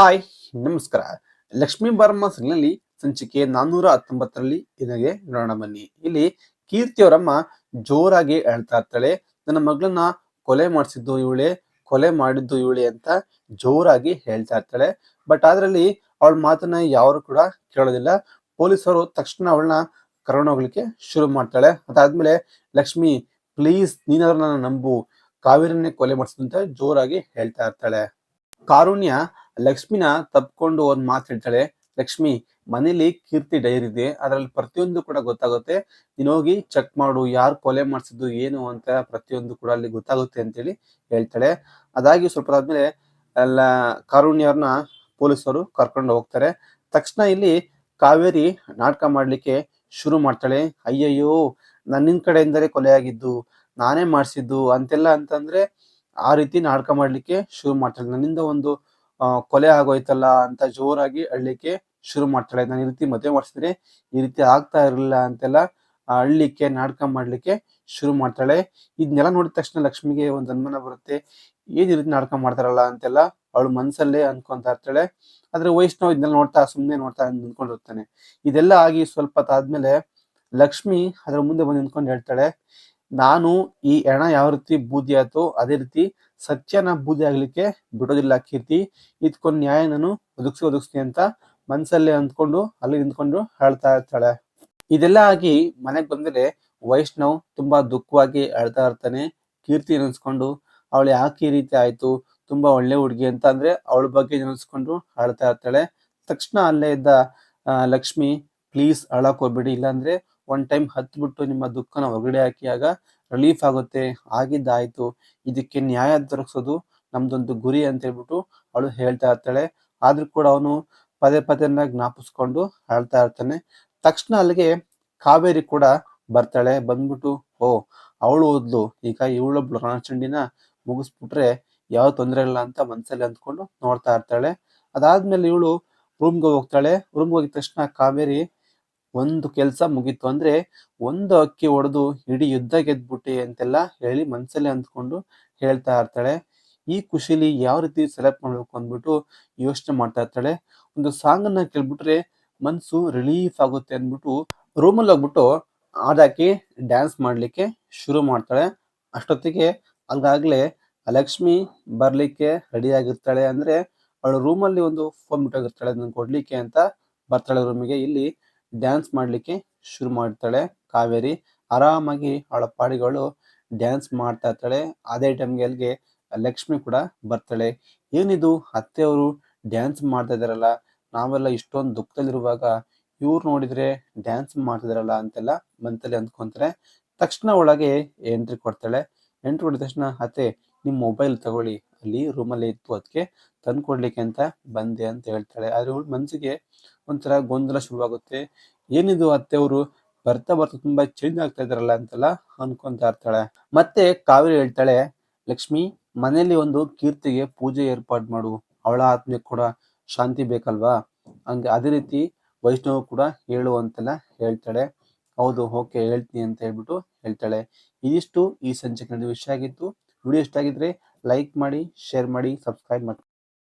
Hi, ನಮಸ್ಕಾರ. ಲಕ್ಷ್ಮೀ ಬಾರಮ್ಮ ಸಿಗ್ನಲ್ಲಿ ಸಂಚಿಕೆ ನಾನ್ನೂರ ಹತ್ತೊಂಬತ್ತರಲ್ಲಿ ಇದಕ್ಕೆ ನೋಡೋಣ ಬನ್ನಿ. ಇಲ್ಲಿ ಕೀರ್ತಿಯವರಮ್ಮ ಜೋರಾಗಿ ಹೇಳ್ತಾ ಇರ್ತಾಳೆ. ನನ್ನ ಮಗಳನ್ನ ಕೊಲೆ ಮಾಡಿಸಿದ್ದು ಇವಳೆ, ಕೊಲೆ ಮಾಡಿದ್ದು ಇವಳೆ ಅಂತ ಜೋರಾಗಿ ಹೇಳ್ತಾ ಇರ್ತಾಳೆ. ಬಟ್ ಅದರಲ್ಲಿ ಅವಳ ಮಾತನ್ನ ಯಾರು ಕೂಡ ಕೇಳೋದಿಲ್ಲ. ಪೊಲೀಸರು ತಕ್ಷಣ ಅವಳನ್ನ ಕರ್ಕೊಂಡು ಶುರು ಮಾಡ್ತಾಳೆ. ಅದಾದ್ಮೇಲೆ, ಲಕ್ಷ್ಮಿ, ಪ್ಲೀಸ್, ನೀನಾದ್ರೂ ನನ್ನ ನಂಬು. ಕಾವೇರಿನೇ ಕೊಲೆ ಮಾಡಿಸಿದಂತ ಜೋರಾಗಿ ಹೇಳ್ತಾ ಇರ್ತಾಳೆ. ಕಾರುಣ್ಯ ಲಕ್ಷ್ಮಿನ ತಪ್ಕೊಂಡು ಒಂದ್ ಮಾತು ಹೇಳ್ತಾಳೆ, ಲಕ್ಷ್ಮಿ, ಮನೇಲಿ ಕೀರ್ತಿ ಡೈರಿ ಇದೆ, ಅದರಲ್ಲಿ ಪ್ರತಿಯೊಂದು ಕೂಡ ಗೊತ್ತಾಗುತ್ತೆ. ನೀನ್ ಹೋಗಿ ಚೆಕ್ ಮಾಡು, ಯಾರು ಕೊಲೆ ಮಾಡಿಸಿದ್ದು, ಏನು ಅಂತ ಪ್ರತಿಯೊಂದು ಕೂಡ ಅಲ್ಲಿ ಗೊತ್ತಾಗುತ್ತೆ ಅಂತೇಳಿ ಹೇಳ್ತಾಳೆ. ಅದಾಗಿ ಸ್ವಲ್ಪ ಆದ್ಮೇಲೆ ಎಲ್ಲ ಕಾರುಣ್ಯವ್ರನ್ನ ಪೊಲೀಸರು ಕರ್ಕೊಂಡು ಹೋಗ್ತಾರೆ. ತಕ್ಷಣ ಇಲ್ಲಿ ಕಾವೇರಿ ನಾಟಕ ಮಾಡ್ಲಿಕ್ಕೆ ಶುರು ಮಾಡ್ತಾಳೆ. ಅಯ್ಯಯ್ಯೋ, ನನ್ನಿನ್ ಕಡೆಯಿಂದಲೇ ಕೊಲೆ ಆಗಿದ್ದು, ನಾನೇ ಮಾಡಿಸಿದ್ದು ಅಂತೆಲ್ಲ ಅಂತಂದ್ರೆ ಆ ರೀತಿ ನಾಟಕ ಮಾಡ್ಲಿಕ್ಕೆ ಶುರು ಮಾಡ್ತಾಳೆ. ನನ್ನಿಂದ ಒಂದು ಕೊಲೆ ಆಗೋಯ್ತಲ್ಲ ಅಂತ ಜೋರಾಗಿ ಅಳ್ಲಿಕ್ಕೆ ಶುರು ಮಾಡ್ತಾಳೆ. ನಾನು ಈ ರೀತಿ ಮದುವೆ ಮಾಡಿಸಿದ್ರೆ ಈ ರೀತಿ ಆಗ್ತಾ ಇರಲಿಲ್ಲ ಅಂತೆಲ್ಲ ಆ, ಅಳ್ಲಿಕ್ಕೆ ನಾಟಕ ಮಾಡ್ಲಿಕ್ಕೆ ಶುರು ಮಾಡ್ತಾಳೆ. ಇದನ್ನೆಲ್ಲ ನೋಡಿದ ತಕ್ಷಣ ಲಕ್ಷ್ಮಿಗೆ ಒಂದು ಅನುಮಾನ ಬರುತ್ತೆ. ಏನ್ ಈ ರೀತಿ ನಾಟಕ ಮಾಡ್ತಾರಲ್ಲ ಅಂತೆಲ್ಲ ಅವಳು ಮನ್ಸಲ್ಲೇ ಅನ್ಕೊಂತ ಇರ್ತಾಳೆ. ಆದ್ರೆ ವೈಷ್ಣವ್ ಇದನ್ನೆಲ್ಲ ನೋಡ್ತಾ ಸುಮ್ಮನೆ ನೋಡ್ತಾ ನಿಂತ್ಕೊಂಡಿರ್ತಾನೆ. ಇದೆಲ್ಲ ಆಗಿ ಸ್ವಲ್ಪ ತಾದ್ಮೇಲೆ ಲಕ್ಷ್ಮಿ ಅದ್ರ ಮುಂದೆ ಬಂದು ನಿಂತ್ಕೊಂಡು ಹೇಳ್ತಾಳೆ ನಾನು ಈ ಹೆಣ ಯಾವ ರೀತಿ ಬೂದಿ ಆಯ್ತೋ ಅದೇ ರೀತಿ ಸತ್ಯನ ಬೂದಿ ಆಗ್ಲಿಕ್ಕೆ ಬಿಡೋದಿಲ್ಲ ಕೀರ್ತಿ. ಇದ್ಕೊಂಡ್ ನ್ಯಾಯ ನಾನು ಒದಗಿಸಿ ಒದಗಿಸ್ತೀನಿ ಅಂತ ಮನ್ಸಲ್ಲೇ ಅಂದ್ಕೊಂಡು ಅಲ್ಲಿ ನಿಂತ್ಕೊಂಡು ಹೇಳ್ತಾ ಇರ್ತಾಳೆ. ಇದೆಲ್ಲ ಆಗಿ ಮನೆಗೆ ಬಂದ್ರೆ ವೈಷ್ಣವ್ ತುಂಬಾ ದುಃಖವಾಗಿ ಅಳ್ತಾ ಇರ್ತಾನೆ. ಕೀರ್ತಿ ನೆನ್ಸ್ಕೊಂಡು ಅವಳು ಯಾಕೆ ಈ ರೀತಿ ಆಯ್ತು? ತುಂಬಾ ಒಳ್ಳೆ ಹುಡುಗಿ ಅಂತ ಅಂದ್ರೆ ಅವಳ ಬಗ್ಗೆ ನೆನೆಸ್ಕೊಂಡು ಅಳ್ತಾ ಇರ್ತಾಳೆ. ತಕ್ಷಣ ಅಲ್ಲೇ ಇದ್ದ ಲಕ್ಷ್ಮಿ, ಪ್ಲೀಸ್ ಅಳಕ್ ಹೋಗ್ಬೇಡಿ. ಇಲ್ಲಾಂದ್ರೆ ಒನ್ ಟೈಮ್ ಹತ್ಬಿಟ್ಟು ನಿಮ್ಮ ದುಃಖನ ಹೊರಗಡೆ ಹಾಕಿಯಾಗ ರಿಲೀಫ್ ಆಗುತ್ತೆ. ಆಗಿದ್ದಾಯಿತು ಇದಕ್ಕೆ ನ್ಯಾಯ ದೊರಕಿಸೋದು ನಮ್ದೊಂದು ಗುರಿ ಅಂತ ಹೇಳ್ಬಿಟ್ಟು ಅವಳು ಹೇಳ್ತಾ ಇರ್ತಾಳೆ. ಆದ್ರೂ ಕೂಡ ಅವನು ಪದೇ ಪದೇನ ಜ್ಞಾಪಿಸ್ಕೊಂಡು ಹೇಳ್ತಾ ಇರ್ತಾನೆ. ತಕ್ಷಣ ಅಲ್ಲಿಗೆ ಕಾವೇರಿ ಕೂಡ ಬರ್ತಾಳೆ. ಬಂದ್ಬಿಟ್ಟು, ಓ, ಅವಳು ಓದ್ಲು. ಈಗ ಇವಳೊಬ್ಳು ರಣಚಂಡಿನ ಮುಗಿಸ್ಬಿಟ್ರೆ ಯಾವ ತೊಂದರೆ ಇಲ್ಲ ಅಂತ ಮನ್ಸಲ್ಲಿ ಅಂದ್ಕೊಂಡು ನೋಡ್ತಾ ಇರ್ತಾಳೆ. ಅದಾದ್ಮೇಲೆ ಇವಳು ರೂಮ್ಗೆ ಹೋಗ್ತಾಳೆ. ರೂಮ್ಗೆ ಹೋಗಿದ ತಕ್ಷಣ ಕಾವೇರಿ ಒಂದು ಕೆಲಸ ಮುಗೀತು ಅಂದ್ರೆ ಒಂದು ಅಕ್ಕಿ ಹೊಡೆದು ಇಡೀ ಯುದ್ಧ ಗೆದ್ಬಿಟ್ಟಿ ಅಂತೆಲ್ಲ ಹೇಳಿ ಮನ್ಸಲ್ಲಿ ಅಂದ್ಕೊಂಡು ಹೇಳ್ತಾ ಇರ್ತಾಳೆ. ಈ ಖುಷಿಲಿ ಯಾವ ರೀತಿ ಸೆಲೆಕ್ಟ್ ಮಾಡ್ಬೇಕು ಅಂದ್ಬಿಟ್ಟು ಯೋಚನೆ ಮಾಡ್ತಾ ಇರ್ತಾಳೆ. ಒಂದು ಸಾಂಗ್ ಅನ್ನ ಕೇಳ್ಬಿಟ್ರೆ ಮನ್ಸು ರಿಲೀಫ್ ಆಗುತ್ತೆ ಅಂದ್ಬಿಟ್ಟು ರೂಮಲ್ಲಿ ಹೋಗ್ಬಿಟ್ಟು ಹಾಡಾಕಿ ಡ್ಯಾನ್ಸ್ ಮಾಡ್ಲಿಕ್ಕೆ ಶುರು ಮಾಡ್ತಾಳೆ. ಅಷ್ಟೊತ್ತಿಗೆ ಅಲ್ಗಾಗ್ಲೇ ಲಕ್ಷ್ಮಿ ಬರ್ಲಿಕ್ಕೆ ರೆಡಿ ಆಗಿರ್ತಾಳೆ ಅಂದ್ರೆ ಅವಳು ರೂಮಲ್ಲಿ ಒಂದು ಫೋನ್ ಬಿಟ್ಟೋಗಿರ್ತಾಳೆ ಅದನ್ನ ಕೊಡ್ಲಿಕ್ಕೆ ಅಂತ ಬರ್ತಾಳೆ ರೂಮಿಗೆ ಇಲ್ಲಿ ಡ್ಯಾನ್ಸ್ ಮಾಡ್ಲಿಕ್ಕೆ ಶುರು ಮಾಡ್ತಾಳೆ ಕಾವೇರಿ. ಆರಾಮಾಗಿ ಅವಳ ಪಾಡಿಗಳು ಡ್ಯಾನ್ಸ್ ಮಾಡ್ತಾ ಇರ್ತಾಳೆ. ಅದೇ ಟೈಮ್ಗೆ ಅಲ್ಲಿಗೆ ಲಕ್ಷ್ಮಿ ಕೂಡ ಬರ್ತಾಳೆ. ಏನಿದು? ಅತ್ತೆಯವರು ಡ್ಯಾನ್ಸ್ ಮಾಡ್ತಾ ಇದಾರಲ್ಲ ನಾವೆಲ್ಲ ಇಷ್ಟೊಂದು ದುಃಖದಲ್ಲಿರುವಾಗ ಇವ್ರು ನೋಡಿದ್ರೆ ಡ್ಯಾನ್ಸ್ ಮಾಡ್ತಿದಾರಲ್ಲ ಅಂತೆಲ್ಲ ಮನದಲ್ಲಿ ಅಂದ್ಕೊಂತಾರೆ. ತಕ್ಷಣ ಒಳಗೆ ಎಂಟ್ರಿ ಕೊಡ್ತಾಳೆ. ಎಂಟ್ರಿ ಕೊಡಿದ ತಕ್ಷಣ, ಅತ್ತೆ ನಿಮ್ಮ ಮೊಬೈಲ್ ತಗೊಳ್ಳಿ. ಅಲ್ಲಿ ರೂಮಲ್ಲಿ ಇತ್ತು ಅದಕ್ಕೆ ತಂದು ಕೊಡ್ಲಿಕ್ಕೆ ಅಂತ ಬಂದೆ ಅಂತ ಹೇಳ್ತಾಳೆ. ಆದ್ರೆ ಅವಳ ಮನ್ಸಿಗೆ ಒಂಥರ ಗೊಂದಲ ಶುರುವಾಗುತ್ತೆ. ಏನಿದು ಅತ್ತೆ ಅವರು ಬರ್ತಾ ಬರ್ತಾ ತುಂಬಾ ಚೇಂಜ್ ಆಗ್ತಾ ಇದಾರಲ್ಲ ಅಂತೆಲ್ಲ ಅನ್ಕೊಂತಾ ಇರ್ತಾಳೆ. ಮತ್ತೆ ಕಾವೇರಿ ಹೇಳ್ತಾಳೆ, ಲಕ್ಷ್ಮಿ, ಮನೆಯಲ್ಲಿ ಒಂದು ಕೀರ್ತಿಗೆ ಪೂಜೆ ಏರ್ಪಾಡು ಮಾಡು. ಅವಳ ಆತ್ಮಕ್ಕೆ ಕೂಡ ಶಾಂತಿ ಬೇಕಲ್ವಾ? ಹಂಗೆ ಅದೇ ರೀತಿ ವೈಷ್ಣವ್ ಕೂಡ ಹೇಳು ಅಂತೆಲ್ಲ ಹೇಳ್ತಾಳೆ. ಹೌದು, ಓಕೆ, ಹೇಳ್ತೀನಿ ಅಂತ ಹೇಳ್ಬಿಟ್ಟು ಹೇಳ್ತಾಳೆ. ಇದಿಷ್ಟು ಈ ಸಂಚಿಕೆ ವಿಷಯ ಆಗಿತ್ತು ವಿಡಿಯೋ ಇಷ್ಟ ಆಗಿದ್ರೆ ಲೈಕ್ ಮಾಡಿ ಶೇರ್ ಮಾಡಿ ಸಬ್ಸ್ಕ್ರೈಬ್ ಮಾಡಿ